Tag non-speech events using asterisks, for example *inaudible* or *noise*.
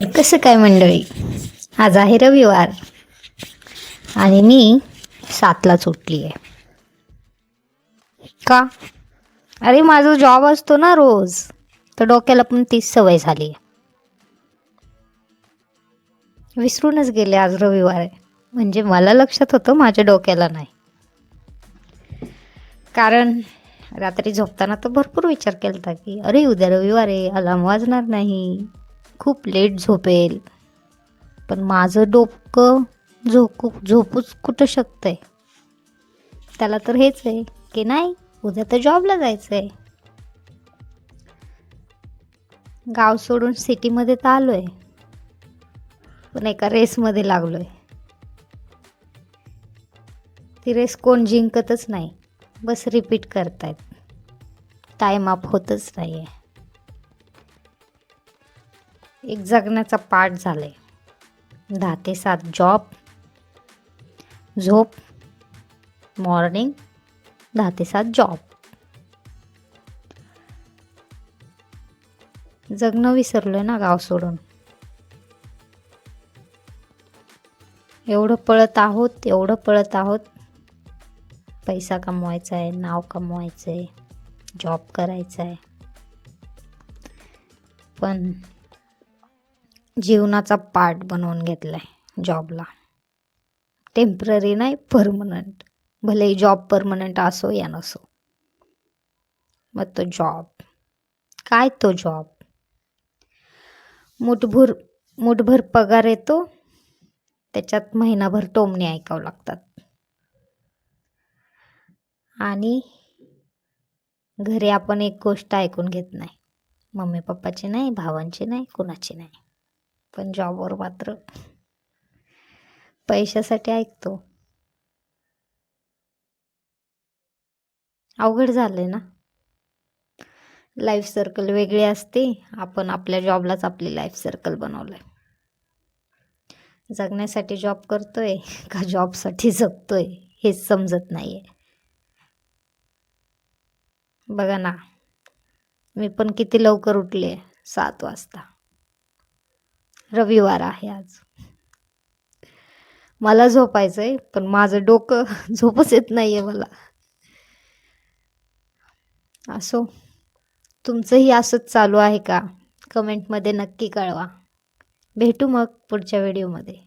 कसं काय मंडळी? आज आहे रविवार आणि मी सातलाच उठली आहे. का? अरे माझा जॉब असतो ना रोज तर डोक्याला पण तीच सवय झाली आहे. विसरूनच गेले आज रविवार आहे. म्हणजे मला लक्षात होतं माझ्या डोक्याला नाही. कारण रात्री झोपताना तर भरपूर विचार केला होता की अरे उद्या रविवार आहे अलार्म वाजणार नाही. खूप लेट झोपेल. पण माझं डोकं झोकू झोपूच कुठं शकतंय? त्याला तर हेच आहे की नाही उद्या तर जॉबला जायचं आहे गाव सोडून सिटीमध्ये तर आलो आहे पण एका रेसमध्ये लागलो आहे ती रेस कोण जिंकतच नाही बस रिपीट करतायत. टाईम अप होतच नाही आहे एक जगण्याचा पाठ झालाय. दहा ते सात जॉब झोप मॉर्निंग दहा ते सात जॉब जगणं विसरलोय ना गाव सोडून. एवढं पळत आहोत एवढं पळत आहोत. पैसा कमवायचा आहे नाव कमवायचं आहे जॉब करायचा आहे पण जीवनाचा पार्ट बनवून घेतला आहे जॉबला टेंपररी नाही परमनंट भले जॉब परमनंट असो या नसो. मग तो जॉब काय तो जॉब मुठभर मुठभर पगार येतो त्याच्यात महिनाभर टोमणे ऐकावं लागतात. आणि घरी आपण एक गोष्ट ऐकून घेत नाही. मम्मी पप्पाची नाही भावांची नाही कुणाची नाही. पण जॉबवर मात्र पैशासाठी ऐकतो. अवघड झालंय ना? लाईफ सर्कल वेगळी असते. आपण आपल्या जॉबलाच आपली लाईफ सर्कल बनवलंय. जगण्यासाठी जॉब करतोय का जॉबसाठी जगतोय हेच समजत नाहीये. बघा ना मी पण किती लवकर उठले सात वाजता. रविवार आहे आज. मला झोपायचं आहे पण माझं डोकं *laughs* झोपच येत नाही आहे मला. असो तुमचंही असंच चालू आहे का? कमेंटमध्ये नक्की कळवा. भेटू मग पुढच्या व्हिडिओमध्ये